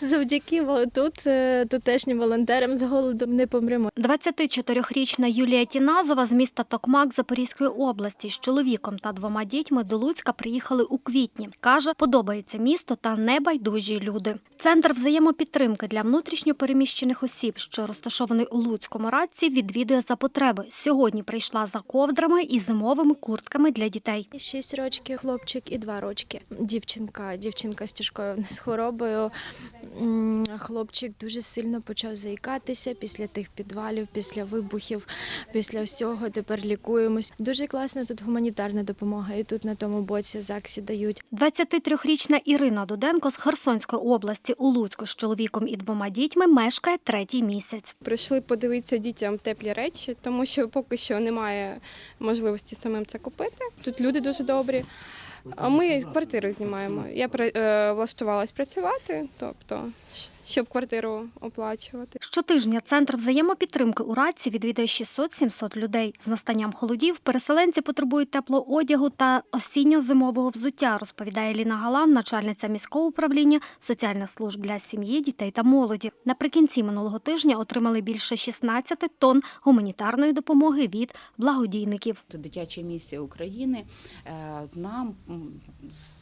Завдяки во- тут е, тутешнім волонтерам з голоду не помремо. 24-річна Юлія Тіназова з міста Токмак Запорізької області з чоловіком та двома дітьми до Луцька приїхали у квітні. Каже, подобається місто та небайдужі люди. Центр взаємопідтримки для внутрішньо переміщених осіб, що розташований у Луцькому радці, відвідує за потреби. Сьогодні прийшла за ковдрами і зимовими куртками для дітей. Шість рочків хлопчик і два рочки. Дівчинка, дівчинка з тяжкою нас хворобою. Хлопчик дуже сильно почав заїкатися після тих підвалів, після вибухів, після всього. Тепер лікуємось. Дуже класна тут гуманітарна допомога. І тут на тому боці ЗАГСі дають. 23-річна Ірина Дуденко з Херсонської області у Луцьку з чоловіком і двома дітьми мешкає третій місяць. Прийшли подивитися дітям теплі речі, тому що поки що немає можливості самим це купити. Тут люди дуже добрі. А ми квартиру знімаємо. Я е, влаштувалась працювати, тобто щоб квартиру оплачувати. Щотижня центр взаємопідтримки у Радці відвідує 600-700 людей. З настанням холодів переселенці потребують теплого одягу та осінньо-зимового взуття, розповідає Ліна Галан, начальниця міського управління соціальних служб для сім'ї, дітей та молоді. Наприкінці минулого тижня отримали більше 16 тонн гуманітарної допомоги від благодійників. Це дитяча місія України. Е, Нам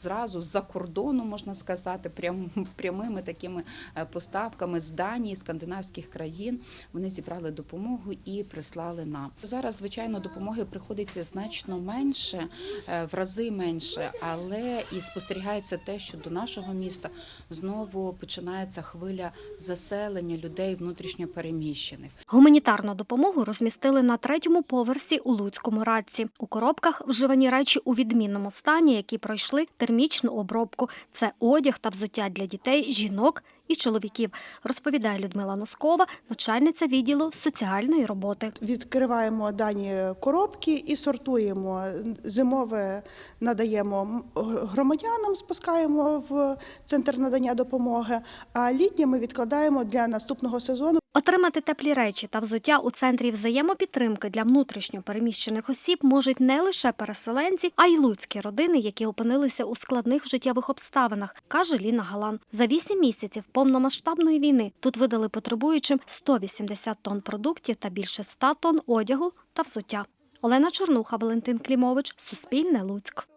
зразу з-за кордону, можна сказати, прям, прямими такими е, поставками з Данії, скандинавських країн. Вони зібрали допомогу і прислали нам. Зараз, звичайно, допомоги приходить значно менше, е, в рази менше, але і спостерігається те, що до нашого міста знову починається хвиля заселення людей внутрішньо переміщених. Гуманітарну допомогу розмістили на третьому поверсі у Луцькому радці. У коробках вживані речі у відмінному стані, які пройшли термічну обробку. Це одяг та взуття для дітей, жінок і чоловіків, розповідає Людмила Носкова, начальниця відділу соціальної роботи. Відкриваємо дані коробки і сортуємо. Зимове надаємо громадянам, спускаємо в центр надання допомоги, а літнє ми відкладаємо для наступного сезону. Отримати теплі речі та взуття у центрі взаємопідтримки для внутрішньо переміщених осіб можуть не лише переселенці, а й луцькі родини, які опинилися у складних життєвих обставинах, каже Ліна Галан. За вісім місяців повномасштабної війни тут видали потребуючим 180 тонн продуктів та більше 100 тонн одягу та взуття. Олена Чернуха, Валентин Клімович, Суспільне Луцьк.